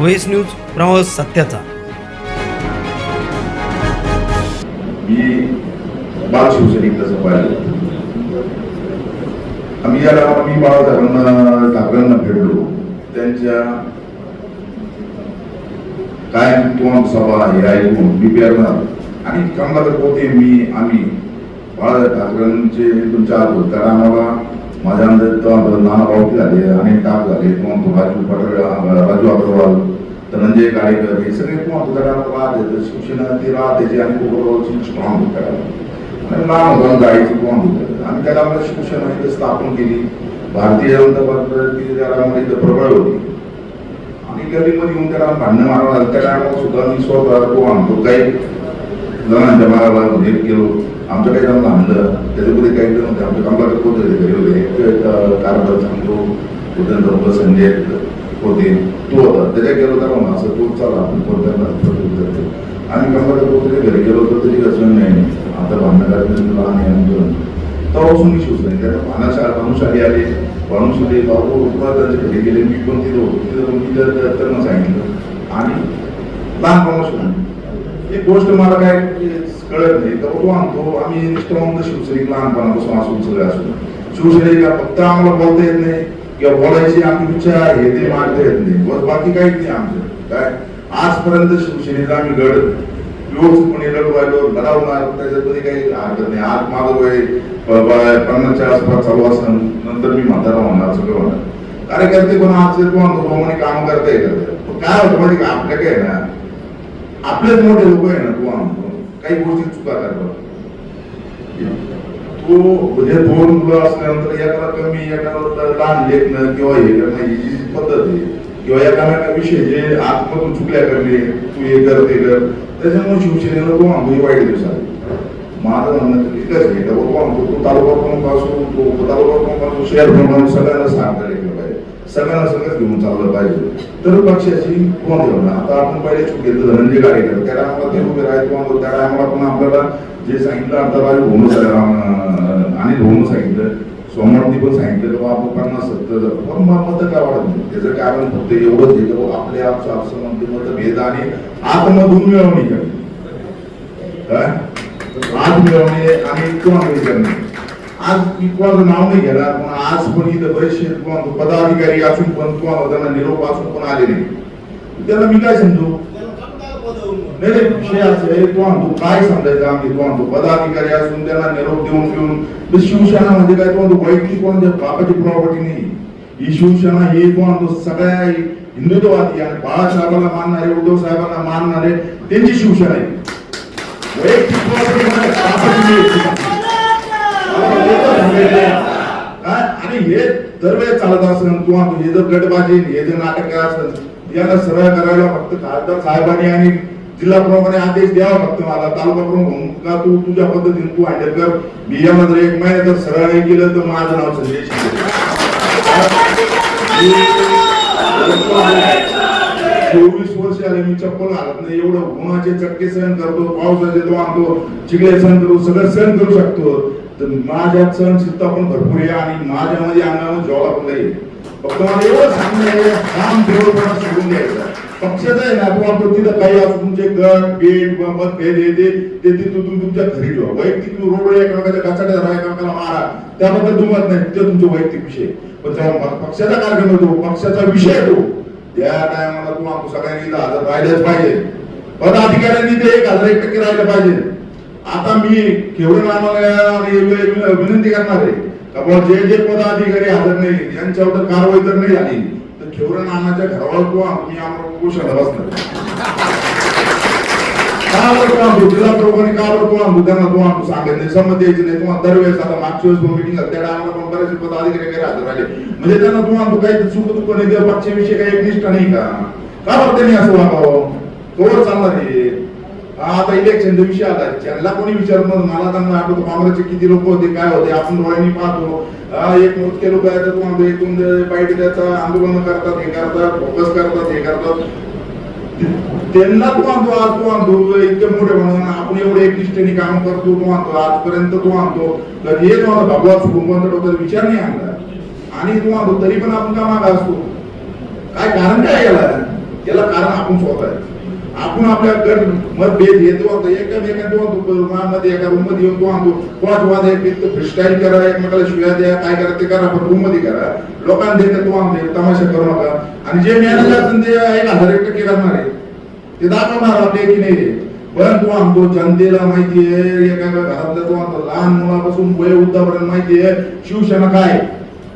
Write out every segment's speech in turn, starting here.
OS news प्रवास सत्याचा. मी बाळ शिवसैनिक तसं पाहिलं आम्ही याला मी बाळासाहेबांना ठाकरेंना भेटलो. त्यांच्या काय किंवा सभा हे ऐकून मी पेरणार आणि कामगार होते मी आम्ही बाळासाहेब ठाकरेंचे तुमच्या चार होते तर आम्हाला माझ्या अंदाज नाना पावती झाले अनेक टाक झाले किंवा तो राजू पटेल राजू अग्रवाल धनंजय गाडेकर हे सगळे किंवा तुझ्या राहत येतं शिवसेना ती राहत यायची आणि कोकणची स्ट्रॉंग करायला आणि लहान होता गाडीची कोण होतं आणि त्याला आपल्या शिवसेना इथे स्थापन केली. भारतीय जनता पार्टी त्याला आम्हाला इथं प्रबळ होती. आणि गल्लीमध्ये येऊन त्याला भांडणं मारावं लागलं. त्या टायमाला सुद्धा मी स्वतः तो आणतो. काही जणांच्या माराला हे केलो. आमच्याकडे काही जणांना आणलं त्याच्यामध्ये काही जण होते आमच्या कामला होते घरी होते एक कारभार सांगतो. उदयन होतं, संजय होते. तो होता. त्याच्या गेलो होता म्हणा असं तो चला आपण कोणत्या आणि आणि कंपनी तरी घरी गेलो तर तरी अजून नाही. आता भांडणं लहान आहे आमचं तेव्हापासून मी शिवसेना त्याच्या भानाशाळा भानुशाली आले. भानुशाली बाबू रुपा त्यांच्या घरी गेले. मी पण तिथं होतो. तिथं मी त्यांना सांगितलं. आणि लहान प्रमोशन एक गोष्ट मला काय कळत नाही. तर तो आणतो आम्ही निष्ठावंत शिवसैनिक लहानपणापासून असून सगळे असून शिवसैनिकला फक्त आम्हाला बोलता येत नाही किंवा बोलायची आमची विचार हे ते मांडता येत नाही. बस बाकी काहीच नाही आमचं. काय? आजपर्यंत शिवसेनेला आम्ही गडत व्यवस्थितपणे लढवायलो लढवणार त्याच्यामध्ये काही हरकत नाही. आज माझं वय प- प- पन्नासच्या आसपास चालू असं नंतर मी म्हातारा होणार सगळं होणार कार्यकर्ते पण आज कोण प्रमाणे काम करता येतात काय होतं माहिती आपल्या काय ना? आपलेच मोठे लोक आहे ना तू. काही गोष्टी चुका करतात. तो म्हणजे दोन मुलं असल्यानंतर एकाला कमी एकाला लहान लेखणं किंवा हे करणं ही जी पद्धत आहे. किंवा एकामेका विषय जे आतमधून चुकल्या करणे तू हे कर ते कर. त्याच्यामुळे शिवसेनेला तो आणतो वाईट दिवस आहे. माझं म्हणणं तर एकच आहे डबल तो आंबो तो तालुका प्रमुख असो तो तालुका प्रमुख असो शहर प्रमुख सगळ्यांना सांगता लेखलं पाहिजे सगळ्यांना सगळंच घेऊन चाललं पाहिजे. तर पक्षाची कोण घेऊन? आता आपण पहिले चूक घेतलं धनंजय गाडेकर त्या टायमाला ते उभे राहायचे त्या टायमाला पण आपल्याला जे सांगितलं आता अंतराळी भोवून आणि भोवून सांगितलं सोमवारती पण सांगितलं की बाबा पन्नास सत्तर पण मग मत काय वाटत नाही? त्याचं कारण फक्त एवढंच आहे की आपले आपल्या आपचं असं मतभेद आणि आतमधून मिळवणी करणे. काय? आत मिळवणे आणि किंवा करणे. आज मी कोणाचं नाव नाही घेणार पण आज पण इथं बरेचसे किंवा पदाधिकारी असून पण किंवा त्यांना निरोप असून पण आले नाही. त्याला मी काय समजू नाही नाही विषय असं आहे तो आणतो काय समजायचं आम्ही तो आणतो पदाधिकारी असून त्यांना निरोप देऊन देऊन शिवसेना म्हणजे काय तो म्हणतो वैयक्तिक कोणाच्या बापाची प्रॉपर्टी नाही. ही शिवसेना हे तो आणतो सगळ्या हिंदुत्ववादी आणि बाळासाहेबांना मानणारे उद्धव साहेबांना मानणारे त्यांची शिवसेना आहे. वैयक्तिक आणि हे दरवेळेस चालत असेल किंवा हे जर गटबाजी हे जर नाटक असेल याला सरळ करायला फक्त खासदार साहेबांनी आणि जिल्हा प्रमुखाने आदेश द्यावा फक्त मला तालुका प्रमुख म्हणून का तू तुझ्या पद्धतीने तू हँडल कर. मी यामध्ये एक महिना जर सरळ नाही केलं तर माझं नाव संजय चोवीस वर्ष आले मी चप्पल घालत नाही. एवढं उन्हाचे चटके सहन करतो पावसाचे तो आणतो चिखले सहन करतो सगळं सहन करू शकतो. तर माझ्यात सहनशीलता पण भरपूर आहे आणि माझ्यामध्ये अंगामध्ये ज्वाला पण नाही फक्त मला एवढं सांगणं आहे काम सोडून पक्षाचा आहे ना आपण तिथं काही असं तुमचे गट बेट मतभेद हे ते ते तुम्ही तुमच्या घरी ठेवा. वैयक्तिक रोड एकमेकाच्या कचाट्या राहा एकमेकाला मारा. त्याबद्दल दुमत नाही ते तुमचे वैयक्तिक विषय पण जेव्हा पक्षाचा कार्यक्रम होतो पक्षाचा विषय येतो त्या टायमाला तुम्हाला सगळ्यांनी इथं हजर राहिलंच पाहिजे. पदाधिकाऱ्यांनी ते एक हजार एक टक्के राहिलं पाहिजे. आता मी केवढे नामाला विनंती करणार आहे. का बाबा जे जे पदाधिकारी हजर नाही यांच्यावर कारवाई जर नाही झाली. तर खेवरे नानाच्या घरावर किंवा मी आम्हाला उपोषणाला बसणार का जिल्हा का बरं सांगत नाही. संमत द्यायची नाही. तुम्हाला दरवेळेस आता मागच्या वेळेस मिटिंग त्या टायमाला पण बरेचसे पदाधिकारी काही हजर राहिले. म्हणजे त्यांना तुम्हाला काही चुक चुक नाही काही एकनिष्ठ नाही का? का बरं त्यांनी असं वागावं? तोवर चालणार आहे आता इलेक्शनचा विषय आला त्यांना कोणी विचारत नव्हतं मला त्यांना आठवतो काँग्रेसचे किती लोक होते काय होते आपण डोळ्यांनी पाहतो. एक मोजके लोक आहेत तो एकूण बाईट त्याचा आंदोलन करतात हे करतात फोकस करतात हे करतात. त्यांना तो आणतो आज तो आणतो इतके मोठे म्हणून आपण एवढे एकनिष्ठेने काम करतो तो आणतो आजपर्यंत तो आणतो तर हे तुम्हाला भगवान सुकुंबंत डोक्यात विचार नाही आणला. आणि तो आणतो तरी पण आपण का मागा असतो? काय कारण काय याला? याला कारण आपण स्वतः आहे आपण आपल्या गट मतभेद येतो आता एकामेका मध्ये एका रूममध्ये येऊन तो आणतो. कोणाच वाद आहे करा एकमेकाला शिव्या द्या काय करा ते करा पण रूममध्ये करा. लोकांना देते तो आणते. तमाशा करू नका. आणि जे मॅनेजर असेल ते एक हजार एक टक्के करणार आहे. ते दाखवणार आपले की नाही परंतु पण तो आमतो जनतेला माहिती आहे एका घरातला तो आणतो. लहान मुलापासून वय वृद्धापर्यंत माहिती आहे शिवसेना काय?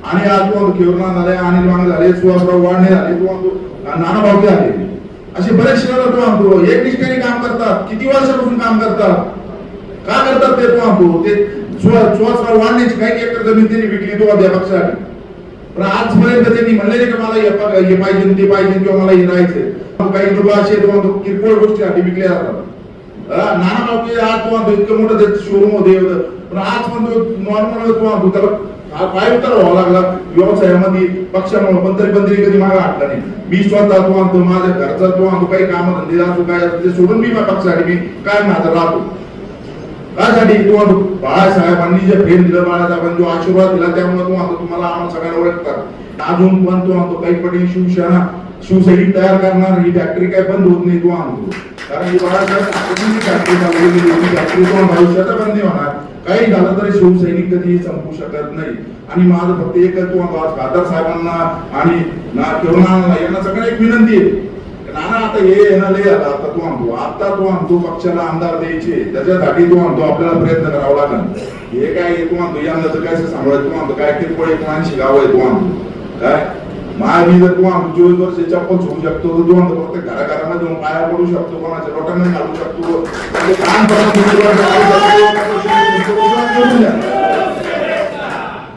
आणि आज तो खेळणार झाले अनिल वांग झाले सुहासराव वाढणे झाले तो आणतो. नाना भाऊ झाले असे बरेचसे लोक तो एक निष्ठेने काम करतात किती वर्षापासून काम करतात? का करतात ते तो ते वाढण्याची काही एकर जमीन त्यांनी विकली तो त्या पक्षासाठी पण आजपर्यंत त्यांनी म्हणलेले की मला हे पाहिजे ते पाहिजे किंवा मला हे राहायचं काही लोक असे तो किरकोळ गोष्टीसाठी विकले जातात. नाना भाऊके आज तो इतकं मोठं शोरूम होते पण आज पण तो नॉर्मल तो त्याला हा पाय उतार व्हावा लागला व्यवसायामध्ये पक्षामुळे पण तरी कधी मागा हटला नाही. मी स्वतः तो आणतो माझ्या घरचा तो आणतो काही काम धंदे असो काय ते सोडून मी माझ्या पक्षासाठी मी काय माझा राहतो. त्यासाठी तो म्हणतो बाळासाहेबांनी जे फेर दिलं बाळासाहेबांनी जो आशीर्वाद दिला त्यामुळे तो आणतो तुम्हाला आम्हाला सगळ्यांना ओळखतात. अजून पण तो आणतो काही पटी शिवसेना शिवसैनिक तयार करणार ही फॅक्टरी काय बंद होत नाही तो आणतो. कारण ही बाळासाहेब फॅक्टरी होणार. काही झालं तरी शिवसैनिक कधी संपू शकत नाही. आणि माझं फक्त एकच तो म्हणतो खासदार साहेबांना आणि ना किरणाला यांना सगळ्यांना एक विनंती आहे. नाना आता हे येणार लय झालं आता तू आणतो. आता तू आणतो पक्षाला आमदार द्यायचे. त्याच्यासाठी तू आणतो आपल्याला प्रयत्न करावा लागेल. हे काय तू आणतो यांना तर काय सांभाळत तू आणतो. काय किरकोळ एक मानशी गाव आहे तू आणतो. काय? मी जर तू आणतो चोवीस वर्ष चप्पल सोडू शकतो. तर तू फक्त घराघरामध्ये जाऊन पाया पडू शकतो कोणाच्या लोकांना घालू शकतो. म्हणजे काम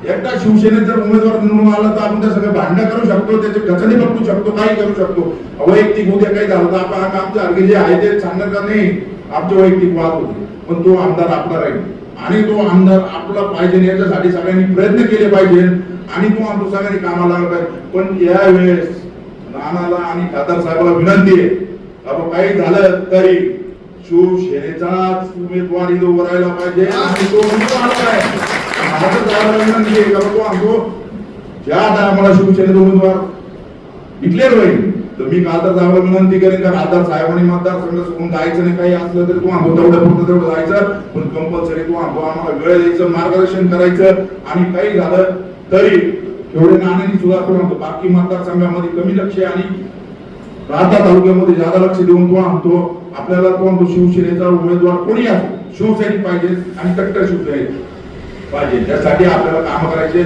एकटा शिवसेनेत जर उमेदवार म्हणून आला तर आपण त्या सगळं भांडण करू शकतो त्याचे गचने पकडू शकतो काही करू शकतो. वैयक्तिक उद्या काही झालं तर आपण आमचे अर्गे जे आहे ते सांगणार का नाही? आमचे वैयक्तिक वाद होते. पण तो आमदार आपला राहील. आणि तो आमदार आपला पाहिजे याच्यासाठी सगळ्यांनी प्रयत्न केले पाहिजे. आणि तो आमचं सगळ्यांनी कामाला लागत पाहिजे. पण या वेळेस नानाला आणि खासदार साहेबाला विनंती आहे बाबा काही झालं तरी शिवसेनेचाच उमेदवार इथं उभं राहायला पाहिजे आणि तो उमेदवार आहे. विनंती आहे. का तो आमचो ज्या टायमाला शिवसेनेचा उमेदवार डिक्लेअर होईल तर मी खासदार साहेबाला विनंती करेन. का खासदार साहेबांनी मतदार संघ सोडून जायचं नाही. काही असलं तरी तू आंबो तेवढं फक्त तेवढं जायचं. पण कंपल्सरी तू आंबो आम्हाला वेळ द्यायचं मार्गदर्शन करायचं. आणि काही झालं तरी एवढे नाण्याने सुद्धा करू नको बाकी मतदारसंघामध्ये कमी लक्ष आणि राहता तालुक्यामध्ये जादा लक्ष देऊन तो आणतो. आपल्याला तो आणतो शिवसेनेचा उमेदवार कोणी असो शिवसैनिक पाहिजे आणि कट्टर शिवसैनिक पाहिजे. त्यासाठी आपल्याला काम करायचे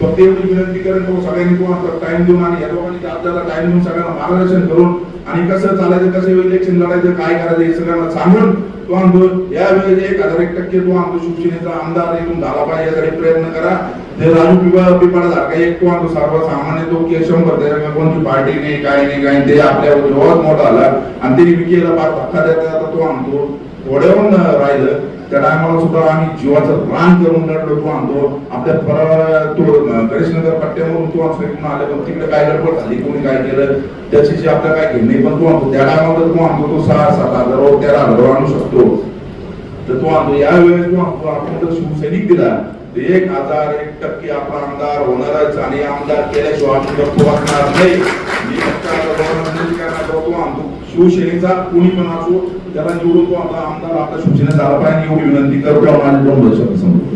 फक्त एवढी विनंती करेन तो सगळ्यांनी तो टाइम देऊन आणि या लोकांनी आपल्याला टाइम देऊन सगळ्यांना मार्गदर्शन करून आणि कसं चालायचं कसं इलेक्शन लढायचं काय करायचं हे सगळ्यांना सांगून तो आणतो यावेळेस एक हजार एक टक्के तो आणतो शिवसेनेचा आमदार येऊन झाला पाहिजे यासाठी प्रयत्न करा. ते राजू पिपा पिपाडा सारखा एक तो आणतो सर्वसामान्य तो की शंभर त्याच्या कोणती पार्टी नाही काय नाही काय ते आपल्या जोरात मोठा आला. आणि त्यांनी विकेला पाच धक्का देता तो आणतो थोड्याहून राहिलं. त्या टायमाला सुद्धा आम्ही जीवाचं रान करून लढलो. तो आणतो आपल्या पर तो गणेशनगर पट्ट्यामधून तो असं इकडून आले पण तिकडे काय गडबड झाली कोणी काय केलं त्याची आपल्या काय घेणे पण तो आणतो त्या टायमाला तो आणतो तो सहा सात हजार तेरा हजार आणू शकतो. तर तो आणतो या वेळेस तो आणतो आपण जर शिवसैनिक दिला तर एक हजार एक टक्के आपला आमदार होणारच आणि आमदार केल्याशिवाय आपण गप्प बसणार नाही शिवसेनेचा कोणी पण असो त्याला निवडून तो आता आमदार आता शिवसेनेचा झाला पाहिजे एवढी विनंती करतो माझे दोन वर्ष समोर